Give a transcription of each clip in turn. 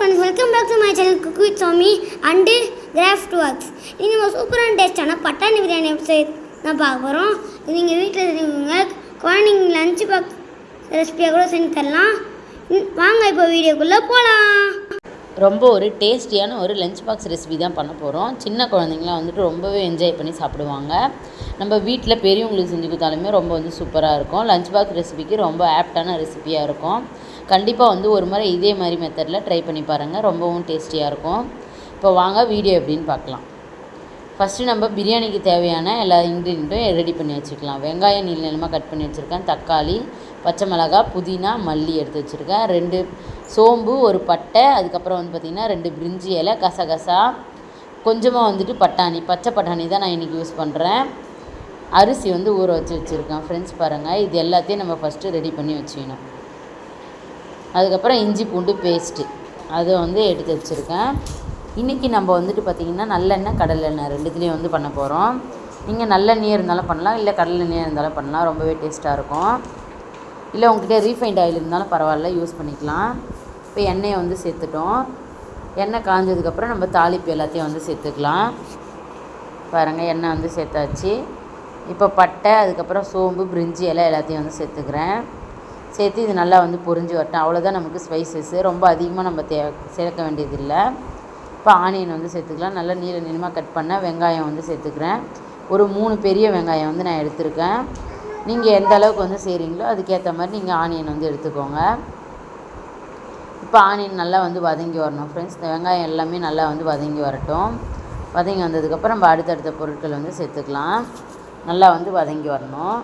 Friends welcome back to my channel cook with Sami and craft works நீங்கள் நம்ம சூப்பரான டேஸ்டான பட்டாணி பிரியாணி செய்ய தான் பார்க்க போகிறோம் நீங்கள் வீட்டில் இருக்கவங்க குழந்தைங்க லஞ்ச் பாக்ஸ் ரெசிபியாக கூட செஞ்சு தரலாம். வாங்க இப்போ வீடியோக்குள்ளே போகலாம் ரொம்ப ஒரு டேஸ்டியான ஒரு லஞ்ச் பாக்ஸ் ரெசிபி தான் பண்ண போகிறோம் சின்ன குழந்தைங்களாம் வந்துட்டு ரொம்பவே என்ஜாய் பண்ணி சாப்பிடுவாங்க. நம்ம வீட்டில் பெரியவங்களுக்கு செஞ்சு கொடுத்தாலுமே ரொம்ப வந்து சூப்பராக இருக்கும். லஞ்ச் பாக்ஸ் ரெசிபிக்கு ரொம்ப ஆப்டான ரெசிபியாக இருக்கும். கண்டிப்பாக வந்து ஒரு முறை இதே மாதிரி மெத்தடில் ட்ரை பண்ணி பாருங்கள் ரொம்பவும் டேஸ்டியாக இருக்கும். இப்போ வாங்க வீடியோ எப்படின்னு பார்க்கலாம். ஃபஸ்ட்டு நம்ம பிரியாணிக்கு தேவையான எல்லா இன்க்ரீடியண்ட்டும் ரெடி பண்ணி வச்சுக்கலாம் வெங்காயம் நீள் நிலமாக கட் பண்ணி வச்சுருக்கேன். தக்காளி பச்சை மிளகா புதினா மல்லி எடுத்து வச்சுருக்கேன். ரெண்டு சோம்பு ஒரு பட்டை அதுக்கப்புறம் வந்து பார்த்திங்கன்னா ரெண்டு பிரிஞ்சி இலை கசகசா. கொஞ்சமாக வந்துட்டு பட்டாணி. பச்சை பட்டாணி தான் நான் இன்றைக்கி யூஸ் பண்ணுறேன் அரிசி வந்து ஊற வச்சு வச்சுருக்கேன். ஃப்ரெண்ட்ஸ் பாருங்கள் இது எல்லாத்தையும் நம்ம ஃபஸ்ட்டு ரெடி பண்ணி வச்சுக்கணும். அதுக்கப்புறம் இஞ்சி பூண்டு பேஸ்ட்டு அதை வந்து எடுத்து வச்சுருக்கேன். இன்றைக்கி நம்ம வந்துட்டு பார்த்திங்கன்னா நல்லெண்ணெய் கடலெண்ணெய் ரெண்டுத்துலேயும் வந்து பண்ண போகிறோம் நீங்கள் நல்லெண்ணெய் இருந்தாலும் பண்ணலாம் இல்லை கடலெண்ணெய் இருந்தாலும் பண்ணலாம். ரொம்பவே டேஸ்ட்டாக இருக்கும். இல்லை உங்ககிட்ட ரீஃபைண்ட் ஆயில் இருந்தாலும் பரவாயில்ல யூஸ் பண்ணிக்கலாம். இப்போ எண்ணெயை வந்து சேர்த்துட்டோம். எண்ணெய் காஞ்சதுக்கப்புறம் நம்ம தாளிப்பு எல்லாத்தையும் வந்து சேர்த்துக்கலாம். பாருங்கள் எண்ணெய் வந்து சேர்த்தாச்சு. இப்போ பட்டை அதுக்கப்புறம் சோம்பு பிரிஞ்சி எல்லாம் எல்லாத்தையும் வந்து சேர்த்துக்கிறேன். சேர்த்து இது நல்லா வந்து பொரிஞ்சு வரட்டும். அவ்வளோதான் நமக்கு ஸ்பைசஸ்ஸு ரொம்ப அதிகமாக நம்ம தே சேர்க்க வேண்டியதில்லை. இப்போ ஆனியன் வந்து சேர்த்துக்கலாம். நல்லா நீள நீளமாக கட் பண்ண வெங்காயம் வந்து சேர்த்துக்கிறேன். ஒரு மூணு பெரிய வெங்காயம் வந்து நான் எடுத்திருக்கேன். நீங்கள் எந்த அளவுக்கு வந்து செய்கிறீங்களோ அதுக்கேற்ற மாதிரி நீங்கள் ஆனியன் வந்து எடுத்துக்கோங்க. இப்போ ஆனியன் நல்லா வந்து வதங்கி வரணும் ஃப்ரெண்ட்ஸ் இந்த வெங்காயம் எல்லாமே நல்லா வந்து வதங்கி வரட்டும். வதங்கி வந்ததுக்கப்புறம் நம்ம அடுத்தடுத்த பொருட்கள் வந்து சேர்த்துக்கலாம். நல்லா வந்து வதங்கி வரணும்.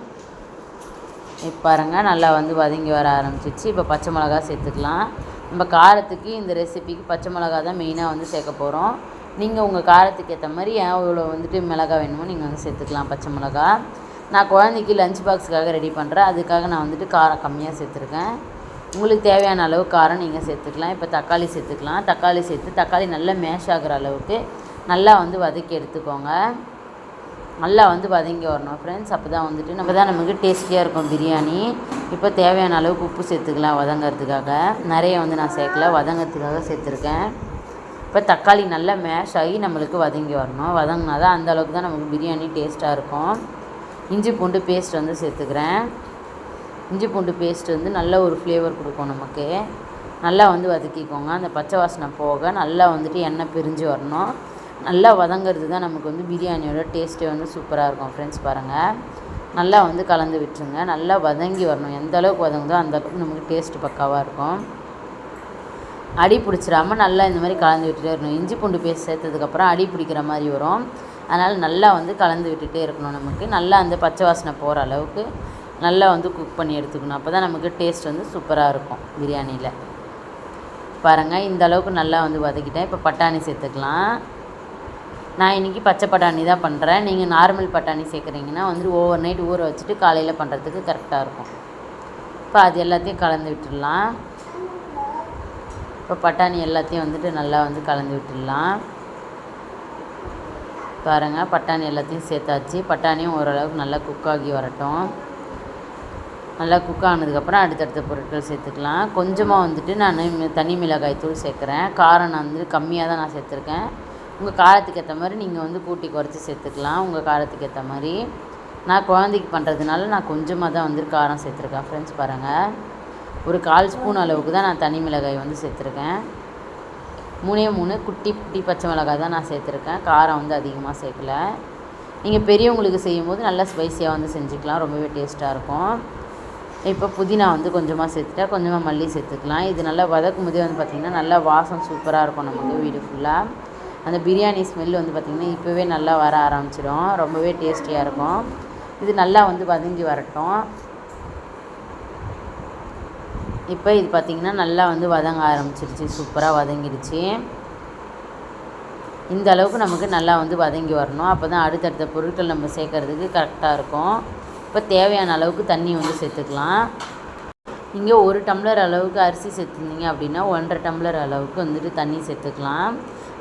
இப்போ பாருங்கள் நல்லா வந்து வதங்கி வர ஆரம்பிச்சிச்சு இப்போ பச்சை மிளகா சேர்த்துக்கலாம். நம்ம காரத்துக்கு இந்த ரெசிபிக்கு பச்சை மிளகா தான் மெயினாக வந்து சேர்க்க போகிறோம் நீங்கள் உங்கள் காரத்துக்கு ஏற்ற மாதிரி எவ்வளோ வந்துட்டு மிளகா வேணுமோ நீங்கள் வந்து சேர்த்துக்கலாம் பச்சை மிளகா. நான் குழந்தைக்கு லஞ்ச் பாக்ஸுக்காக ரெடி பண்ணுறேன் அதுக்காக நான் வந்துட்டு காரம் கம்மியாக சேர்த்துருக்கேன். உங்களுக்கு தேவையான அளவு காரம் நீங்கள் சேர்த்துக்கலாம். இப்போ தக்காளி சேர்த்துக்கலாம். தக்காளி சேர்த்து தக்காளி நல்லா மேஷ் ஆகிற அளவுக்கு நல்லா வந்து வதக்கி எடுத்துக்கோங்க. நல்லா வந்து வதங்கி வரணும். ஃப்ரெண்ட்ஸ் அப்போ தான் வந்துட்டு நம்ம தான் நமக்கு டேஸ்டியாக இருக்கும் பிரியாணி. இப்போ தேவையான அளவுக்கு உப்பு சேர்த்துக்கலாம் வதங்கிறதுக்காக. நிறைய வந்து நான் சேர்க்கல வதங்கிறதுக்காக சேர்த்துருக்கேன். இப்போ தக்காளி நல்லா மேஷ் ஆகி நம்மளுக்கு வதங்கி வரணும். வதங்கினா தான் அந்த அளவுக்கு தான் நமக்கு பிரியாணி டேஸ்ட்டாக இருக்கும். இஞ்சி பூண்டு பேஸ்ட் வந்து சேர்த்துக்கிறேன். இஞ்சி பூண்டு பேஸ்ட் வந்து நல்ல ஒரு ஃப்ளேவர் கொடுக்கும் நமக்கு. நல்லா வந்து வதக்கிக்கோங்க. அந்த பச்சை வாசனை போக நல்லா வந்துட்டு எண்ணெய் பிரிஞ்சு வரணும். நல்லா வதங்கிறது தான் நமக்கு வந்து பிரியாணியோட டேஸ்ட்டே வந்து சூப்பராக இருக்கும். ஃப்ரெண்ட்ஸ் பாருங்கள் நல்லா வந்து கலந்து விட்டுருங்க. நல்லா வதங்கி வரணும். எந்த அளவுக்கு வதங்குதோ அந்த அளவுக்கு நமக்கு டேஸ்ட்டு பக்காவாக இருக்கும். அடி பிடிச்சிடாம நல்லா இந்த மாதிரி கலந்து விட்டுட்டே இருக்கணும். இஞ்சி பூண்டு பேஸ்ட் சேர்த்ததுக்கப்புறம் அடி பிடிக்கிற மாதிரி வரும். அதனால் நல்லா வந்து கலந்து விட்டுட்டே இருக்கணும் நமக்கு. நல்லா அந்த பச்சை வாசனை போகிற அளவுக்கு நல்லா வந்து குக் பண்ணி எடுத்துக்கணும். அப்போ தான் நமக்கு டேஸ்ட் வந்து சூப்பராக இருக்கும் பிரியாணியில். பாருங்கள் இந்த அளவுக்கு நல்லா வந்து வதக்கிட்டேன். இப்போ பட்டாணி சேர்த்துக்கலாம். நான் இன்றைக்கி பச்சை பட்டாணி தான் பண்ணுறேன் நீங்கள் நார்மல் பட்டாணி சேர்க்குறீங்கன்னா வந்துட்டு ஓவர் நைட் ஊற வச்சுட்டு காலையில் பண்ணுறதுக்கு கரெக்டாக இருக்கும். இப்போ அது எல்லாத்தையும் கலந்து விட்டுடலாம். இப்போ பட்டாணி எல்லாத்தையும் வந்துட்டு நல்லா வந்து கலந்து விட்டுடலாம். பாருங்கள் பட்டாணி எல்லாத்தையும் சேர்த்தாச்சு. பட்டாணியும் ஓரளவுக்கு நல்லா குக் ஆகி வரட்டும். நல்லா குக் ஆனதுக்கப்புறம் அடுத்தடுத்த பொருட்கள் சேர்த்துக்கலாம். கொஞ்சமாக வந்துட்டு நான் தனி மிளகாய் தூள் சேர்க்குறேன். காரம் நான் வந்து கம்மியாக தான் நான் சேர்த்துருக்கேன். உங்கள் காரத்துக்கு ஏற்ற மாதிரி நீங்கள் வந்து கூட்டி குறைச்சி சேர்த்துக்கலாம். உங்கள் காரத்துக்கு ஏற்ற மாதிரி நான் குழந்தைக்கு பண்ணுறதுனால நான் கொஞ்சமாக தான் வந்து காரம் சேர்த்துருக்கேன். ஃப்ரெண்ட்ஸ் பாருங்கள் ஒரு கால் ஸ்பூன் அளவுக்கு தான் நான் தனி மிளகாய் வந்து சேர்த்துருக்கேன். மூணே மூணு குட்டி குட்டி பச்சை மிளகாய் தான் நான் சேர்த்துருக்கேன். காரம் வந்து அதிகமாக சேர்க்கல. நீங்கள் பெரியவங்களுக்கு செய்யும்போது நல்லா ஸ்பைசியாக வந்து செஞ்சுக்கலாம். ரொம்பவே டேஸ்ட்டாக இருக்கும். இப்போ புதினா வந்து கொஞ்சமாக சேர்த்துட்டா கொஞ்சமாக மல்லி சேர்த்துக்கலாம். இது நல்லா வதக்கும் போதே வந்து பார்த்திங்கன்னா நல்லா வாசம் சூப்பராக இருக்கும் நமக்கு வீடு ஃபுல்லாக அந்த பிரியாணி ஸ்மெல் வந்து பார்த்திங்கன்னா இப்போவே நல்லா வர ஆரம்பிச்சிடும். ரொம்பவே டேஸ்டியாக இருக்கும். இது நல்லா வந்து வதங்கி வரட்டும். இப்போ இது பார்த்திங்கன்னா நல்லா வந்து வதங்க ஆரம்பிச்சிருச்சு. சூப்பராக வதங்கிடுச்சு இந்த அளவுக்கு நமக்கு நல்லா வந்து வதங்கி வரணும். அப்போ தான் அடுத்தடுத்த பொருட்கள் நம்ம சேர்க்கறதுக்கு கரெக்டாக இருக்கும். இப்போ தேவையான அளவுக்கு தண்ணி வந்து சேர்த்துக்கலாம். இங்கே ஒரு டம்ளர் அளவுக்கு அரிசி சேர்த்துருந்தீங்க அப்படின்னா ஒன்றரை டம்ளர் அளவுக்கு வந்துட்டு தண்ணி சேர்த்துக்கலாம்.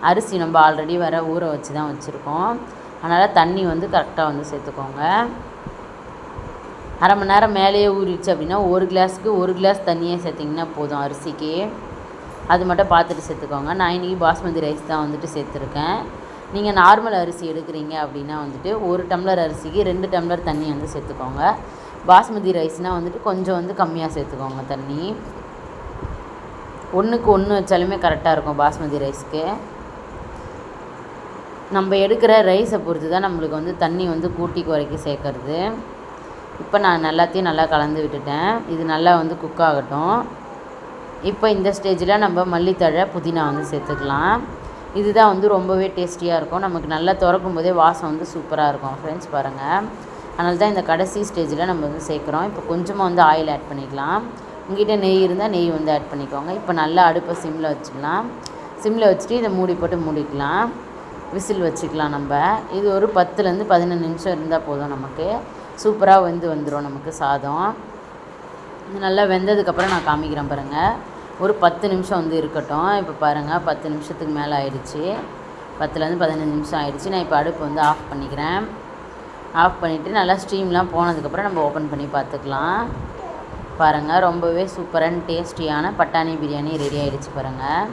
அரிசி நம்ம ஆல்ரெடி வர ஊற வச்சு தான் வச்சுருக்கோம். அதனால் தண்ணி வந்து கரெக்டாக வந்து சேர்த்துக்கோங்க. அரை மணி நேரம் மேலேயே ஊறிடுச்சு அப்படின்னா ஒரு கிளாஸுக்கு ஒரு கிளாஸ் தண்ணியே சேர்த்திங்கன்னா போதும் அரிசிக்கு. அது மட்டும் பார்த்துட்டு சேர்த்துக்கோங்க. நான் இன்றைக்கி பாஸ்மதி ரைஸ் தான் வந்துட்டு சேர்த்துருக்கேன். நீங்கள் நார்மல் அரிசி எடுக்கிறீங்க அப்படின்னா வந்துட்டு ஒரு டம்ளர் அரிசிக்கு ரெண்டு டம்ளர் தண்ணி வந்து சேர்த்துக்கோங்க. பாஸ்மதி ரைஸ்னால் வந்துட்டு கொஞ்சம் வந்து கம்மியாக சேர்த்துக்கோங்க தண்ணி. ஒன்றுக்கு ஒன்று வச்சாலுமே கரெக்டாக இருக்கும் பாஸ்மதி ரைஸ்க்கு நம்ம எடுக்கிற ரைஸை பொறுத்து தான் நம்மளுக்கு வந்து தண்ணி வந்து கூட்டி குறைக்கி சேர்க்கறது. இப்போ நான் எல்லாத்தையும் நல்லா கலந்து விட்டுட்டேன். இது நல்லா வந்து குக் ஆகட்டும். இப்போ இந்த ஸ்டேஜில் நம்ம மல்லித்தழை புதினா வந்து சேர்த்துக்கலாம். இதுதான் வந்து ரொம்பவே டேஸ்டியாக இருக்கும். நமக்கு நல்லா திறக்கும் போதே வாசம் வந்து சூப்பராக இருக்கும் ஃப்ரெண்ட்ஸ் பாருங்கள் அதனால தான் இந்த கடைசி ஸ்டேஜில் நம்ம வந்து சேர்க்குறோம். இப்போ கொஞ்சமாக வந்து ஆயில் ஆட் பண்ணிக்கலாம். உங்ககிட்ட நெய் இருந்தால் நெய் வந்து ஆட் பண்ணிக்கோங்க. இப்போ நல்லா அடுப்பை சிம்மில் வச்சுக்கலாம். சிம்மில் வச்சுட்டு இதை மூடி போட்டு மூடிக்கலாம். விசில் வச்சுக்கலாம் நம்ம. இது ஒரு பத்துலேருந்து பதினஞ்சு நிமிஷம் இருந்தால் போதும் நமக்கு. சூப்பராக வெந்து வந்துடும் நமக்கு சாதம். இது நல்லா வெந்ததுக்கப்புறம் நான் காமிக்கிறேன் பாருங்கள் ஒரு பத்து நிமிஷம் வந்து இருக்கட்டும். இப்போ பாருங்கள் பத்து நிமிஷத்துக்கு மேலே ஆயிடுச்சு. பத்துலேருந்து பதினஞ்சு நிமிஷம் ஆயிடுச்சு. நான் இப்போ அடுப்பு வந்து ஆஃப் பண்ணிக்கிறேன். ஆஃப் பண்ணிவிட்டு நல்லா ஸ்டீம்லாம் போனதுக்கப்புறம் நம்ம ஓப்பன் பண்ணி பார்த்துக்கலாம். பாருங்கள் ரொம்பவே சூப்பரான டேஸ்டியான பட்டாணி பிரியாணி ரெடி ஆகிடுச்சு பாருங்கள்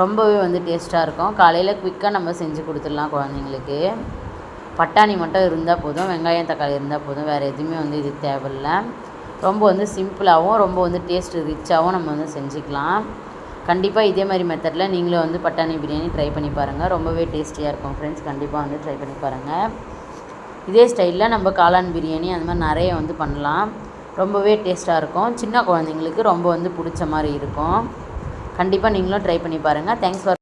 ரொம்பவே வந்து டேஸ்ட்டாக இருக்கும். காலையில் குயிக்காக நம்ம செஞ்சு கொடுத்துடலாம் குழந்தைங்களுக்கு. பட்டாணி மட்டும் இருந்தால் போதும். வெங்காயம் தக்காளி இருந்தால் போதும். வேறு எதுவுமே வந்து இது தேவையில்லை. ரொம்ப வந்து சிம்பிளாகவும் ரொம்ப வந்து டேஸ்ட் ரிச்சாகவும் நம்ம வந்து செஞ்சுக்கலாம். கண்டிப்பாக இதே மாதிரி மெத்தடில் நீங்களும் வந்து பட்டாணி பிரியாணி ட்ரை பண்ணி பாருங்கள் ரொம்பவே டேஸ்டியாக இருக்கும் ஃப்ரெண்ட்ஸ் கண்டிப்பாக வந்து ட்ரை பண்ணி பாருங்கள் இதே ஸ்டைலில் நம்ம காளான் பிரியாணி அந்த மாதிரி நிறைய வந்து பண்ணலாம். ரொம்பவே டேஸ்ட்டாக இருக்கும். சின்ன குழந்தைங்களுக்கு ரொம்ப வந்து பிடிச்ச மாதிரி இருக்கும். கண்டிப்பாக நீங்களும் ட்ரை பண்ணி பாருங்கள் தேங்க்ஸ் ஃபார்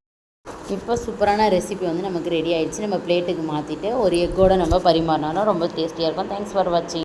இப்போ சூப்பரான ரெசிபி வந்து நமக்கு ரெடி ஆயிடுச்சு. நம்ம பிளேட்டுக்கு மாற்றிட்டு ஒரு எக்கோடு நம்ம பரிமாறினாலும் ரொம்ப டேஸ்டியாக இருக்கும். தேங்க்ஸ் ஃபார் வாட்சிங்